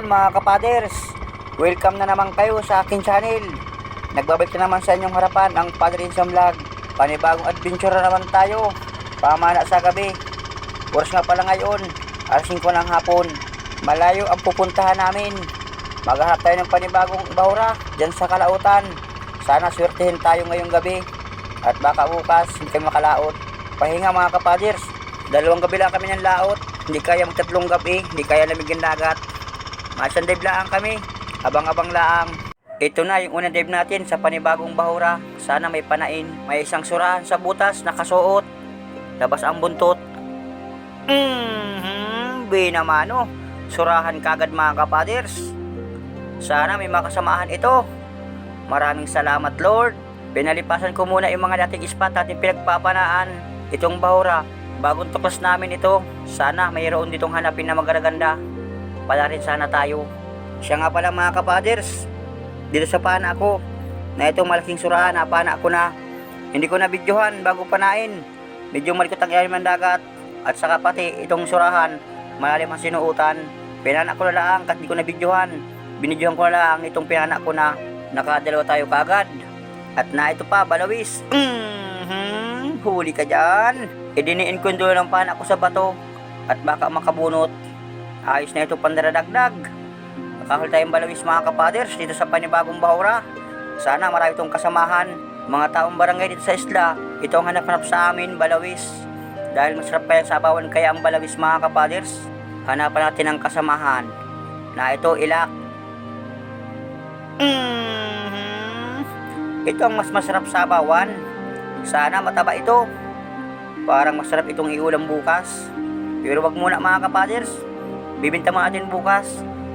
hapon mga kapaders. Welcome na naman kayo sa akin channel. Nagbabalik na naman sa inyong harapan ang Padre Insam Vlog. Panibagong adventure na naman tayo. Pamana sa gabi. Oras nga pala ngayon, alas 5 ng hapon. Malayo ang pupuntahan namin. Maghahanap tayo ng panibagong bahura dyan sa Kalautan. Sana swertihin tayo ngayong gabi. At baka bukas, hindi kayo makalaot. Pahinga mga kapaders. Dalawang gabi lang kami ng laot. Hindi kaya magtatlong gabi. Hindi kaya lamigin dagat. Masang dive lang kami. Abang-abang laang. Ito na yung unang dive natin sa panibagong bahura. Sana may panain. May isang surahan sa butas nakasuot. Labas ang buntot. Mm-hmm, binamano. Surahan kagad mga kapaders. Sana may makasamahan ito. Maraming salamat Lord. Pinalipasan ko muna yung mga dating spot natin pinagpapanaan. Itong bahura, bagong tuklas namin ito. Sana mayroon ditong hanapin na magaganda. Pala rin sana tayo. Siya nga pala mga kapaders. Dito sa pana ako. Na itong malaking surahan, napana ko na. Hindi ko na videohan bago panain. Medyo malikot ang ilalim ng dagat. At saka pati itong surahan, malalim ang sinuutan. Pinana ko na lang kahit di ko na videohan. Binidyohan ko na lang itong pinana ko na nakadalawa tayo kagad. At na ito pa, balawis. Mhm, huli ka dyan. Idiniin ko yung dulo ng pana ko sa bato. At baka makabunot. Ayos na ito pandaradagdag. Makahul tayong balawis mga kapaders dito sa panibagong bahura. Sana marami itong kasamahan. Mga taong barangay dito sa isla, ito ang hanap-hanap sa amin, balawis. Dahil masarap kaya sa abawan kaya ang balawis mga kapaders. Hanapan natin ang kasamahan. Na ito ilak. Mhm. Ito ang mas masarap sa abawan. Sana mataba ito. Parang masarap itong iulam bukas. Pero wag muna mga kapaders. Bibinta mo natin bukas.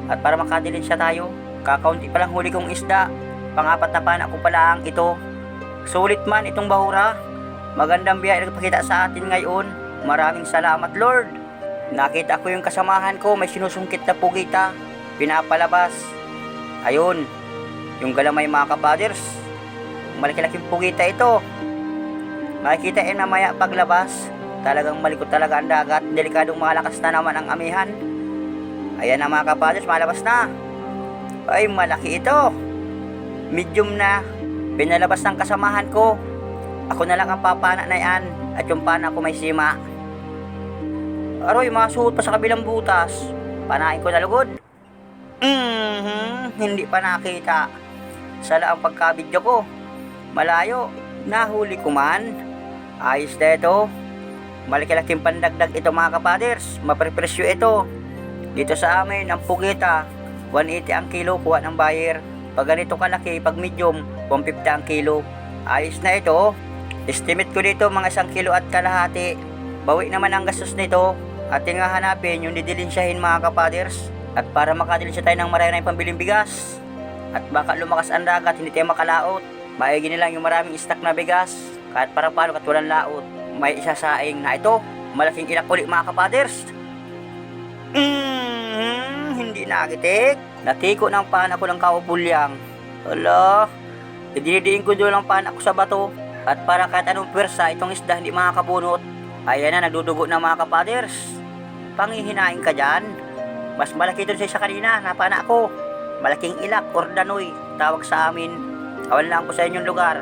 At para makadilin siya tayo, kakaunti pa lang huli kong isda. Pangapat na panak ko pala ang ito. Sulit man itong bahura. Magandang biyaya nagpakita sa atin ngayon. Maraming salamat Lord. Nakita ko yung kasamahan ko, may sinusungkit na pugita. Pinapalabas. Ayun, yung galamay mga kapaders. Malaki-laking pugita ito. Makikita eh mamaya paglabas. Talagang malikot talaga ang dagat. Delikadong malakas na naman ang amihan. Ayan na mga kapaders, malabas na. Ay, malaki ito. Medium na. Pinalabas ng kasamahan ko. Ako na lang ang papana na yan. At yung pana ko may sima. Aroy, masuot pa sa kabilang butas. Panain ko na lugod. Mhm, hindi pa nakita. Sala ang pagkabidyo ko. Malayo. Nahuli ko man. Ayos na ito. Malaki-laking pandagdag ito mga kapaders. Maprepresyo ito. Dito sa amin, ang pugita, 180 ang kilo, kuha ng buyer. Pag ganito kalaki, pag medium, 150 ang kilo. Ayos na ito. Estimate ko dito mga isang kilo at kalahati. Bawi naman ang gastos nito. Ating nga hanapin yung didilinsyahin mga kapaders. At para makadilinsya tayo ng marami na pambiling bigas. At baka lumakas ang dagat, hindi tayo makalaot. Maigi nilang yung maraming stock na bigas. Kahit para paano kat walang laot. May isasaing na ito. Malaking ilak ulit mga kapaders. Mm, hindi nakitik. Natiko ng pana ko ng kaubulyang. Hala, idinidiin ko doon ang pana ko sa bato. At para kahit anong pwersa, itong isda hindi makakabunot. Ayan na, nagdudugo ng mga kapaders. Pangihinain ka dyan. Mas malaki doon sa kanina, napana ko. Malaking ilak or danoy, tawag sa amin. Kawan lang ko sa inyong lugar.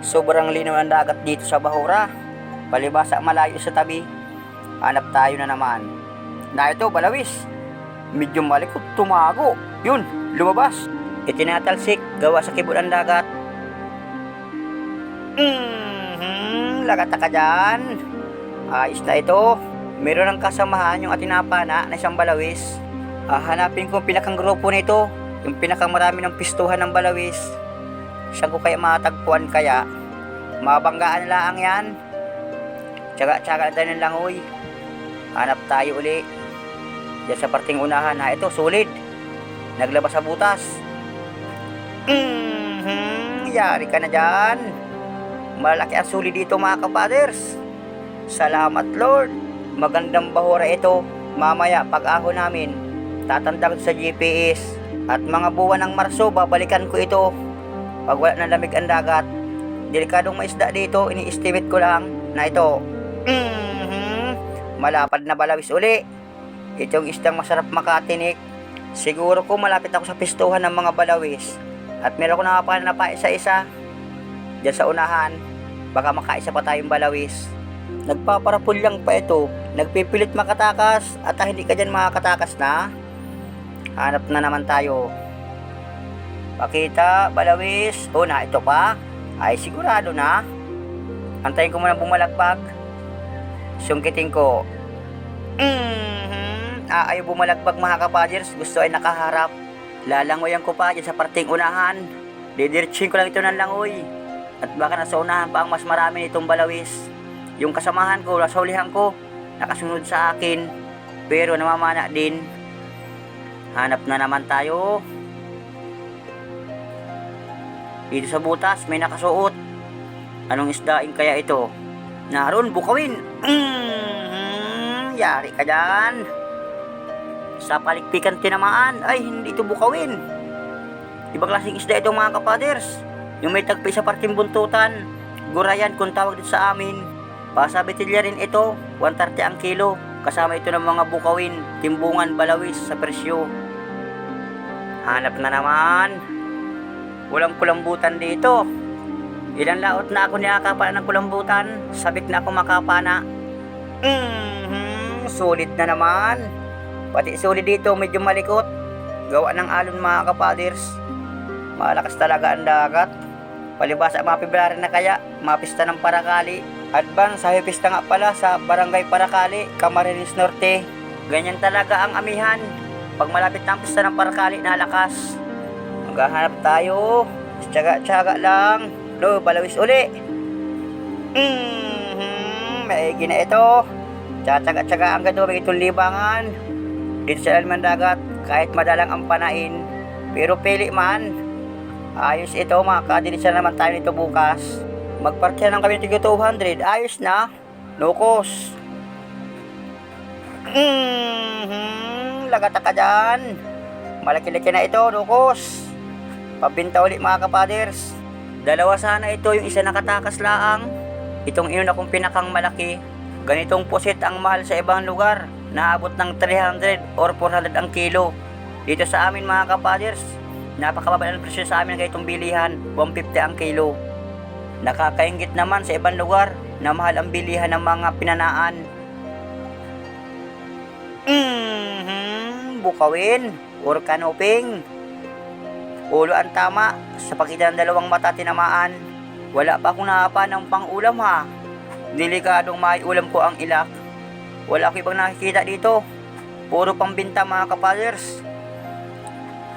Sobrang linaw ng dagat dito sa Bahura. Palibasa malayo sa tabi. Hanap tayo na naman. Na ito, balawis. Medyo malikot, tumago. Yun, lumabas. Itinatalsik, gawa sa kibot ng dagat. Mhm, lagata ka dyan. Ayos na ito. Meron ng kasamahan yung atinapana na isang balawis. Ah, hanapin ko yung pinakang grupo nito. Yung pinakang marami ng pistuhan ng balawis. Saan ko kaya matagpuan kaya? Mabanggaan lang yan. Tsaga-tsaga na tayo ng langoy. Hanap tayo uli. Diyan sa parting unahan na ito, solid. Naglabas sa butas. Mhm, yari ka na dyan. Malaki ang suli dito mga kapaders. Salamat Lord. Magandang bahura ito. Mamaya pag aho namin, tatandang sa GPS. At mga buwan ng Marso, babalikan ko ito. Pag wala na lamig ang dagat. Delikadong maisda dito, ini-estimate ko lang na ito. Mhm, malapad na balawis uli. Itong isdang masarap makatinik. Siguro ko malapit ako sa pistuhan ng mga balawis at meron ko nakapahan na pa isa-isa. Diyan sa unahan, baka makaisa pa tayong balawis. Nagpaparapulyang pa ito, nagpipilit makatakas at ah, hindi ka dyan makakatakas na. Hanap na naman tayo. Pakita, balawis. O na, ito pa. Ay, sigurado na. Antayin ko muna bumalagbag. Sungkitin ko. Mhm. Ayaw bumalagbag mga kapaders. Gusto ay nakaharap. Lalangoyan ko pa dyan sa parting unahan. Didiretsuhin ko lang ito ng langoy. At baka nasa unahan pa ang mas marami nitong balawis. Yung kasamahan ko, nasa ulihan ko, nakasunod sa akin. Pero namamana din. Hanap na naman tayo. Dito sa butas, may nakasuot. Anong isdaing kaya ito? Naroon, bukawin. Mm, yari ka dyan. Sa palikpikan tinamaan, ay hindi ito bukawin. Ibang klaseng isda ito mga kapaders. Yung may tagpi sa parting buntutan. Gurayan kung tawag dito sa amin. Pasabitilya rin ito, 130 ang kilo. Kasama ito ng mga bukawin, timbungan, balawis sa presyo. Hanap na naman. Walang kulambutan dito. Ilang laot na ako niyakapana ng kulambutan. Sabik na ako makapana. Mhm, sulit na naman. Pati sulit dito medyo malikot. Gawa ng alon mga kapaders. Malakas talaga ang dagat. Palibasa mga February na kaya, mapista ng Parakali. Advance sa pista nga pala sa Barangay Parakali, Camarines Norte. Ganyan talaga ang amihan. Pag malapit na ang pista ng Parakali, nalakas. Maghahanap tayo. Tsaga-tsaga lang. Lo, balawis uli. Mhm, maigi na ito. Tsatsaga-tsaga ang gado, may itong libangan. Dito sa Alman Dagat, kahit madalang ang panain, pero pili man. Ayos ito, mga kadilis na naman tayo nito bukas. Magparkya ng kami ng 200, ayos na. Nukos. Mhm, lagata ka dyan. Malaki-laki na ito, nukos. Pabinta ulit mga kapaders. Dalawa sana ito, yung isa nakatakas laang. Itong inuna kong pinakang malaki. Ganitong pusit ang mahal sa ibang lugar. Naabot ng 300 or 400 ang kilo. Dito sa amin mga kapaders, napakababa ng presyo sa amin ng ganitong bilihan, 150 ang kilo. Nakakaingit naman sa ibang lugar na mahal ang bilihan ng mga pinanaan. Mhm, bukawin or kanoping. Ulo ang tama sa pagitan ng dalawang mata tinamaan. Wala pa akong nakapa ng pang-ulam ha. Delikadong may ulam ko ang ilak. Wala ko ibang nakikita dito. Puro pambinta mga kapalers.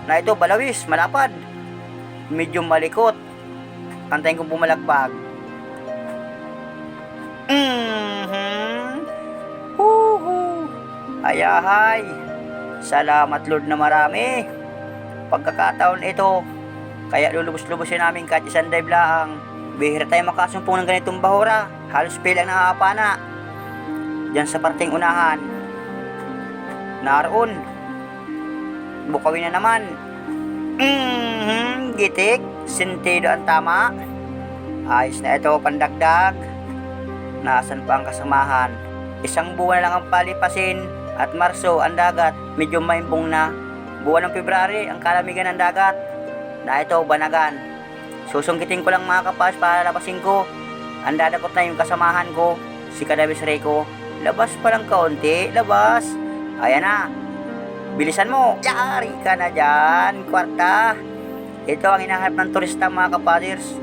Na ito balawis, malapad. Medyo malikot. Antayin kong bumalagbag. Mhm. Huhu. Ayahay. Salamat Lord na marami. Pagkakataon ito, kaya lulubos-lubosin namin kahit isang dive lang. Bihira tayo makasumpong ng ganitong bahura. Halos pilang nakakapana. Diyan sa parting unahan. Naroon. Bukawin na naman. Mhm, gitik. Sentido ang tama. Ayos na ito, pandagdag. Nasaan pa ang kasamahan? Isang buwan lang ang palipasin at Marso ang dagat medyo maimbong na. Buwan ng February ang kalamigan ng dagat. Na ito, banagan. Susungkitin ko lang mga kapas para labasin ko. Ang dadakot na yung kasamahan ko, si Kadabis Rico. Labas pa lang kaunti, labas. Ayan na. Bilisan mo. Yari ka na dyan, kwarta. Ito ang hinahanap ng turista mga kapaders.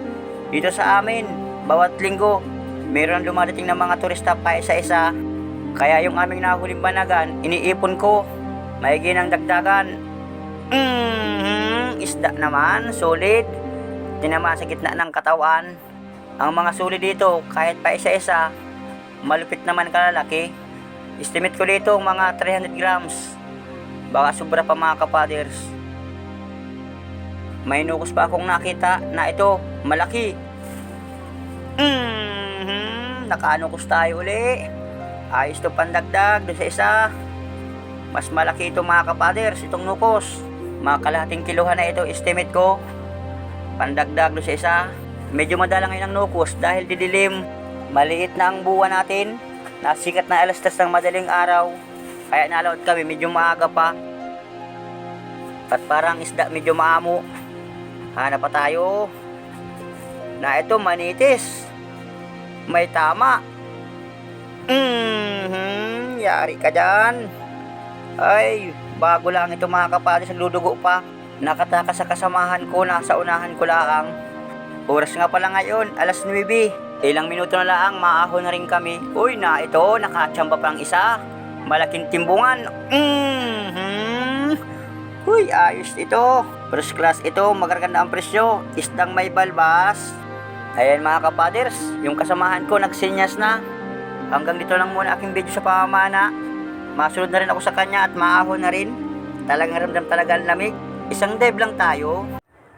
Dito sa amin, bawat linggo, meron dumadating ng mga turista pa isa-isa. Kaya yung aming nahuling banagan, iniipon ko. Maigi ng dagdagan. Mhm, isda naman, solid. Tinama sa gitna ng katawan. Ang mga solid dito, kahit pa isa-isa, malupit naman kalalaki. Estimate ko dito mga 300 grams. Baka sobra pa mga kapaders. May nukos pa akong nakita na ito, malaki. Mhm, nakanukos tayo uli. Ayos to pandagdag doon sa isa. Mas malaki ito mga kapaders, itong nukos. Mga kalahating kiluhan na ito, estimate ko. Pandagdag doon sa isa. Medyo madalang ngayon ang nukos dahil didilim. Maliit na ang buwan natin. Nasikat na alas tas ng madaling araw. Kaya nalaot kami, medyo maaga pa. At parang isda medyo maamo. Hanap pa tayo. Na ito manitis. May tama. Mhm, yari ka dyan. Ay, bago lang ito mga kapaders, nagdudugo pa. Nakatakas sa kasamahan ko, nasa unahan ko lang. Oras nga pala ngayon, alas 9. Ilang minuto na lang, maahon na rin kami. Uy, na ito, nakachamba pang isa. Malaking timbungan. Mhm. Uy, ayos ito. First class ito, magaganda ang presyo. Isdang may balbas. Ayan mga kapaders, yung kasamahan ko nagsinyas na. Hanggang dito lang muna aking video sa pamamana. Masunod na rin ako sa kanya at maahon na rin. Talagang ramdam talaga ang lamig. Isang dive lang tayo.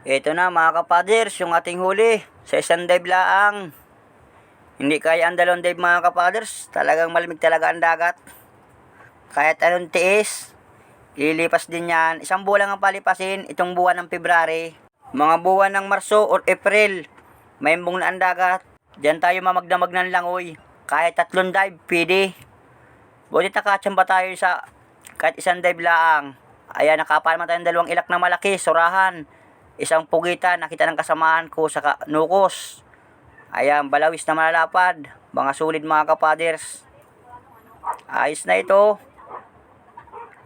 Ito na mga kapaders, yung ating huli. Sa isang dive laang. Hindi kaya ang dalawang dive mga kapaders. Talagang malamig talaga ang dagat. Kahit anong tiis. Lilipas din yan. Isang buwan lang ang palipasin. Itong buwan ng February. Mga buwan ng Marso or April. May imbong na ang dagat. Diyan tayo mamagdamag ng langoy. Kahit tatlong dive, pwede. Buti nakachamba tayo sa kahit isang dive laang. Ayan, nakapa naman tayo ng dalawang ilak na malaki, surahan. Isang pugita, nakita ng kasamahan ko sa nukos. Ayan, balawis na malalapad. Mga solid mga kapaders. Ayos na ito.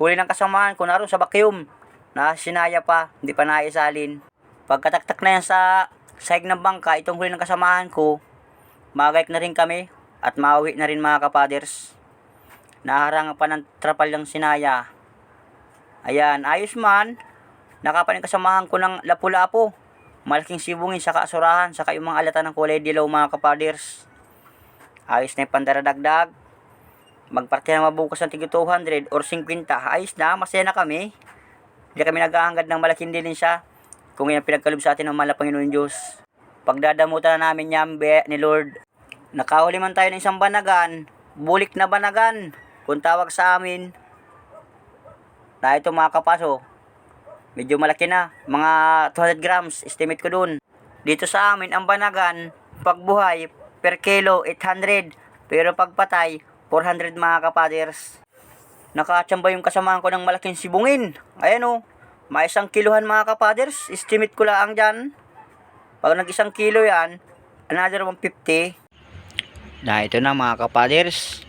Huli ng kasamahan ko naroon sa vacuum. Nakasinaya pa, hindi pa naisalin. Pagkataktak na yan sa sahig ng bangka, itong huli ng kasamahan ko, magayk na rin kami at mauwi na rin mga kapaders. Naharang pa ng trapal ng sinaya. Ayan, ayos man. Nakapanin kasamahan ko ng lapu-lapo. Malaking sibungin sa kasurahan, saka yung mga alata ng kulay dilaw mga kapaders. Ayos na yung pandaradagdag. Magparte na mabukas ng tig 200 or 50. Ayos na, masaya na kami. Hindi kami naghahangad ng malaking dilin siya. Kung yan ang pinagkalob sa atin ng mahal na Panginoon Diyos. Pagdadamutan na namin yambe ni Lord. Nakahuli man tayo ng isang banagan. Bulik na banagan. Kung tawag sa amin. Na ito mga kapaso. Medyo malaki na. Mga 200 grams. Estimate ko dun. Dito sa amin, ang banagan, pagbuhay, per kilo, 800. Pero pagpatay, 400 mga kapaders. Nakachamba yung kasamahan ko ng malaking sibungin. Ayan o. May isang kiluhan mga kapaders. Estimate ko lang dyan. Pag nag isang kilo yan, another 150. Na ito na mga kapaders.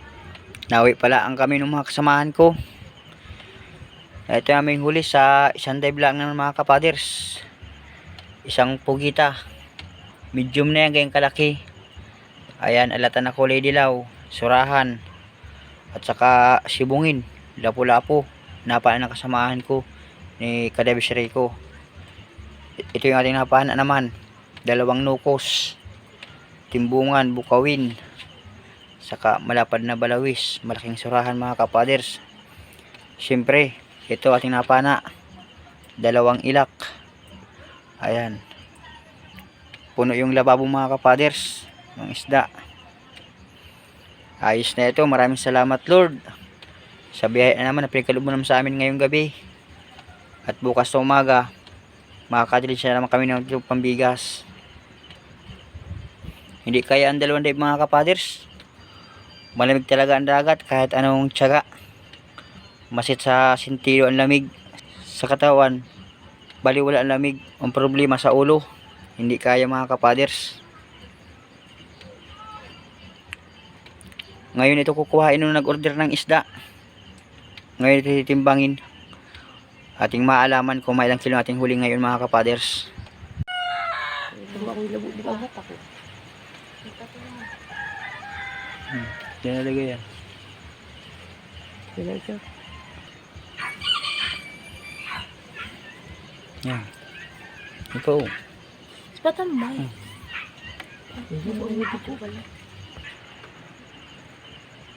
Nawi pala ang kami ng mga kasamahan ko. Ito yung aming huli sa isang dive lang ng mga kapaders. Isang pugita. Medium na yan gayong kalaki. Ayan, alata na kulay dilaw. Surahan. At saka sibungin. Lapu-lapo. Napaan ng kasamahan ko ni Kadebisri ko. Ito yung ating napana naman. Dalawang nukos. Timbungan, bukawin. Saka malapad na balawis. Malaking surahan mga kapaders. Siyempre, ito ating napana. Dalawang ilak. Ayan. Puno yung lababo mga kapaders. Ng isda. Ayos na ito. Maraming salamat Lord. Sa biyahe na naman na pinagkaloob mo naman sa amin ngayong gabi. At bukas sa umaga, makakadilid siya naman kami ng pambigas. Hindi kaya ang dalawang dive mga kapaders. Malamig talaga ang dagat kahit anong tiyaga. Masit sa sentido ang lamig sa katawan. Baliwala ang lamig. Ang problema sa ulo. Hindi kaya mga kapaders. Ngayon ito kukuhain nung nag-order ng isda. Ngayon ito titimbangin. Ating maalaman kung mailang kilo ating huli ngayon mga kapaders. Hmm, yan nalagay yan. Yan. Ito. Sepatan mo.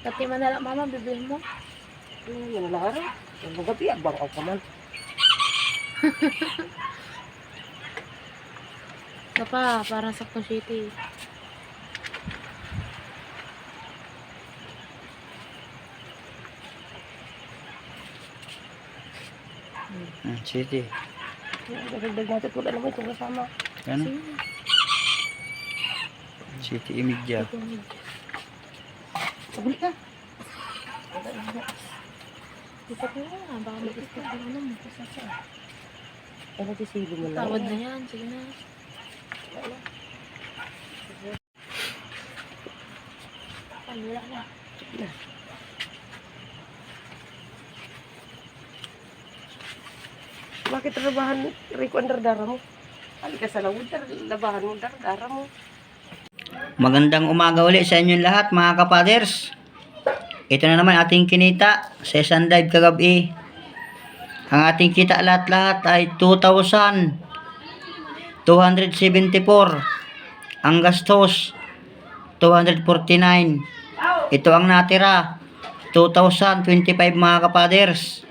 Pati man na lang mama, bibili mo. Yan lang ara. Ang gabi abang ako man. Ito pa, para sa City. Hmm, sige. Dagdag natin wala naman itong kasama. Ano? City Imidya. Sabuli ka. Ito pa nga, baka mag-isip ka ano mo. Ay, nagsisili mo na. Tawad na yan. Sige na. Ay, wala na. Bakit trabahan, Rico, ang dardara mo? Halika sa lawod, labahan mo, dardara mo. Magandang umaga ulit sa inyong lahat mga kapaders. Ito na naman ating kinita sa isang dive kagabi. Ang ating kita lahat-lahat ay 2,274. Ang gastos, 249. Ito ang natira, 2,025 mga kapaders.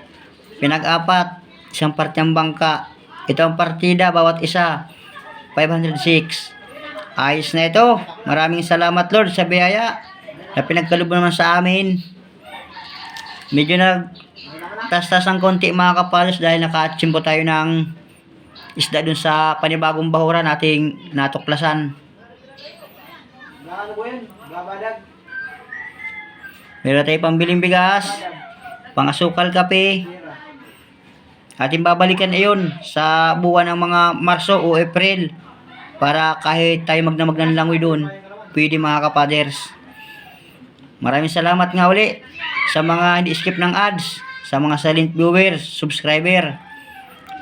Pinag-apat, isang partiyang bangka. Ito ang partida, bawat isa, 506. Ayos na ito. Maraming salamat Lord sa biyaya na pinagkaloob mo naman sa amin. Medyo nag tas-tas ang konti mga kapalos dahil nakachimbo tayo ng isda dun sa panibagong bahuran nating natuklasan. Meron tayo pambiling bigas, pangasukal kape. Ating babalikan iyon sa buwan ng mga Marso o April para kahit tayo magdamag ng langoy doon, pwede mga kapaders. Maraming salamat nga uli sa mga hindi skip ng ads, sa mga silent viewers, subscriber.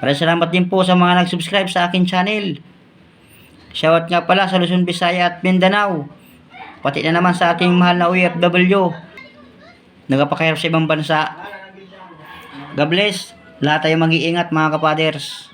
Maraming salamat din po sa mga nag-subscribe sa akin channel. Shoutout nga pala sa Luzon, Visaya at Mindanao. Pati na naman sa ating mahal na OFW. Nagapakahirap sa ibang bansa. God bless. Lahat tayo mag-iingat mga kapaders.